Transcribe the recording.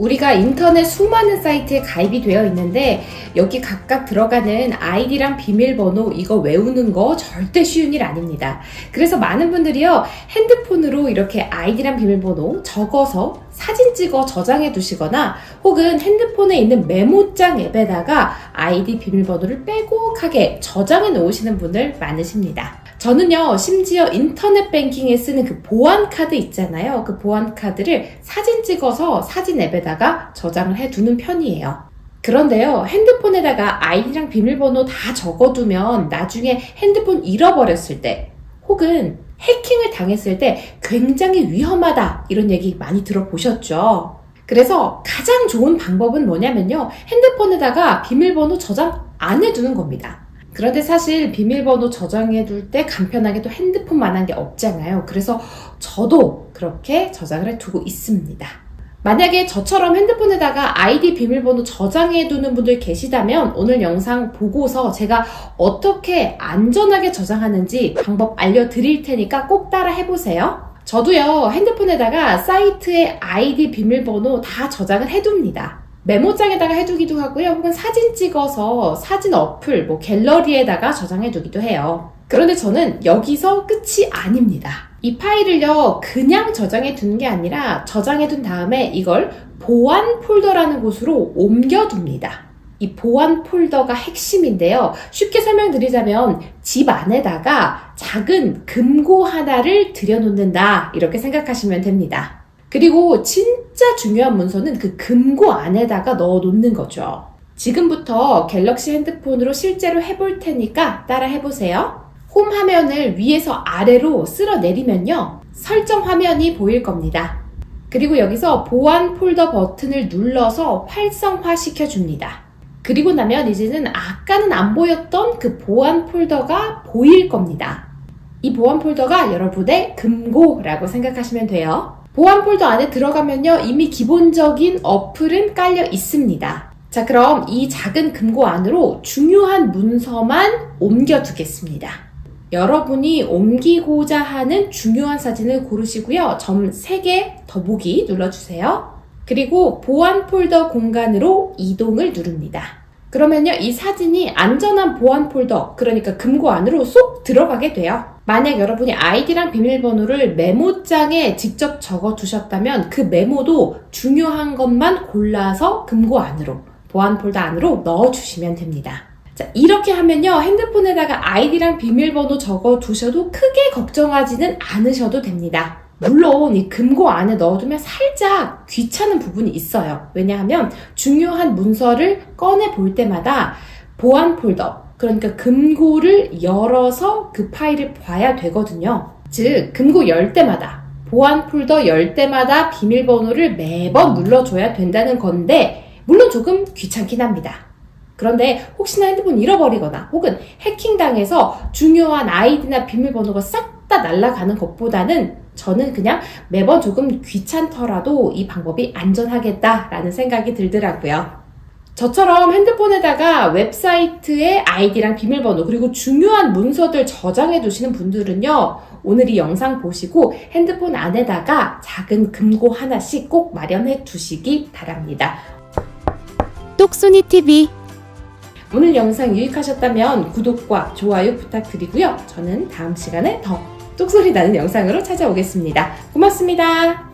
우리가 인터넷 수많은 사이트에 가입이 되어 있는데 여기 각각 들어가는 아이디랑 비밀번호 이거 외우는 거 절대 쉬운 일 아닙니다. 그래서 많은 분들이요 핸드폰으로 이렇게 아이디랑 비밀번호 적어서 사진 찍어 저장해 두시거나 혹은 핸드폰에 있는 메모장 앱에다가 아이디 비밀번호를 빼곡하게 저장해 놓으시는 분들 많으십니다. 저는요, 심지어 인터넷 뱅킹에 쓰는 그 보안 카드 있잖아요. 그 보안 카드를 사진 찍어서 사진 앱에다가 저장을 해 두는 편이에요. 그런데요, 핸드폰에다가 아이디랑 비밀번호 다 적어두면 나중에 핸드폰 잃어버렸을 때, 혹은 해킹을 당했을 때 굉장히 위험하다. 이런 얘기 많이 들어보셨죠? 그래서 가장 좋은 방법은 뭐냐면요, 핸드폰에다가 비밀번호 저장 안 해두는 겁니다. 그런데 사실 비밀번호 저장해 둘 때 간편하게 또 핸드폰만 한 게 없잖아요. 그래서 저도 그렇게 저장을 해 두고 있습니다. 만약에 저처럼 핸드폰에다가 아이디 비밀번호 저장해 두는 분들 계시다면 오늘 영상 보고서 제가 어떻게 안전하게 저장하는지 방법 알려드릴 테니까 꼭 따라 해보세요. 저도요, 핸드폰에다가 사이트의 아이디 비밀번호 다 저장을 해둡니다. 메모장에다가 해두기도 하고요. 혹은 사진 찍어서 사진 어플, 뭐 갤러리에다가 저장해두기도 해요. 그런데 저는 여기서 끝이 아닙니다. 이 파일을요, 그냥 저장해 두는 게 아니라 저장해 둔 다음에 이걸 보안 폴더라는 곳으로 옮겨둡니다. 이 보안 폴더가 핵심인데요. 쉽게 설명드리자면 집 안에다가 작은 금고 하나를 들여놓는다. 이렇게 생각하시면 됩니다. 그리고 진짜 중요한 문서는 그 금고 안에다가 넣어 놓는 거죠. 지금부터 갤럭시 핸드폰으로 실제로 해볼 테니까 따라 해보세요. 홈 화면을 위에서 아래로 쓸어 내리면요. 설정 화면이 보일 겁니다. 그리고 여기서 보안 폴더 버튼을 눌러서 활성화 시켜줍니다. 그리고 나면 이제는 아까는 안 보였던 그 보안 폴더가 보일 겁니다. 이 보안 폴더가 여러분의 금고라고 생각하시면 돼요. 보안 폴더 안에 들어가면요, 이미 기본적인 어플은 깔려 있습니다. 자, 그럼 이 작은 금고 안으로 중요한 문서만 옮겨 두겠습니다. 여러분이 옮기고자 하는 중요한 사진을 고르시고요. 점 3개 더보기 눌러주세요. 그리고 보안 폴더 공간으로 이동을 누릅니다. 그러면요, 이 사진이 안전한 보안 폴더, 그러니까 금고 안으로 쏙 들어가게 돼요. 만약 여러분이 아이디랑 비밀번호를 메모장에 직접 적어 두셨다면 그 메모도 중요한 것만 골라서 금고 안으로, 보안 폴더 안으로 넣어 주시면 됩니다. 자, 이렇게 하면요, 핸드폰에다가 아이디랑 비밀번호 적어 두셔도 크게 걱정하지는 않으셔도 됩니다. 물론 이 금고 안에 넣어두면 살짝 귀찮은 부분이 있어요. 왜냐하면 중요한 문서를 꺼내 볼 때마다 보안 폴더, 그러니까 금고를 열어서 그 파일을 봐야 되거든요. 즉, 금고 열 때마다, 보안 폴더 열 때마다 비밀번호를 매번 눌러줘야 된다는 건데, 물론 조금 귀찮긴 합니다. 그런데 혹시나 핸드폰 잃어버리거나 혹은 해킹당해서 중요한 아이디나 비밀번호가 싹 다 날아가는 것보다는 저는 그냥 매번 조금 귀찮더라도 이 방법이 안전하겠다라는 생각이 들더라고요. 저처럼 핸드폰에다가 웹사이트의 아이디랑 비밀번호 그리고 중요한 문서들 저장해 두시는 분들은요. 오늘 이 영상 보시고 핸드폰 안에다가 작은 금고 하나씩 꼭 마련해 두시기 바랍니다. 똑순이 TV 오늘 영상 유익하셨다면 구독과 좋아요 부탁드리고요. 저는 다음 시간에 더 똑소리 나는 영상으로 찾아오겠습니다. 고맙습니다.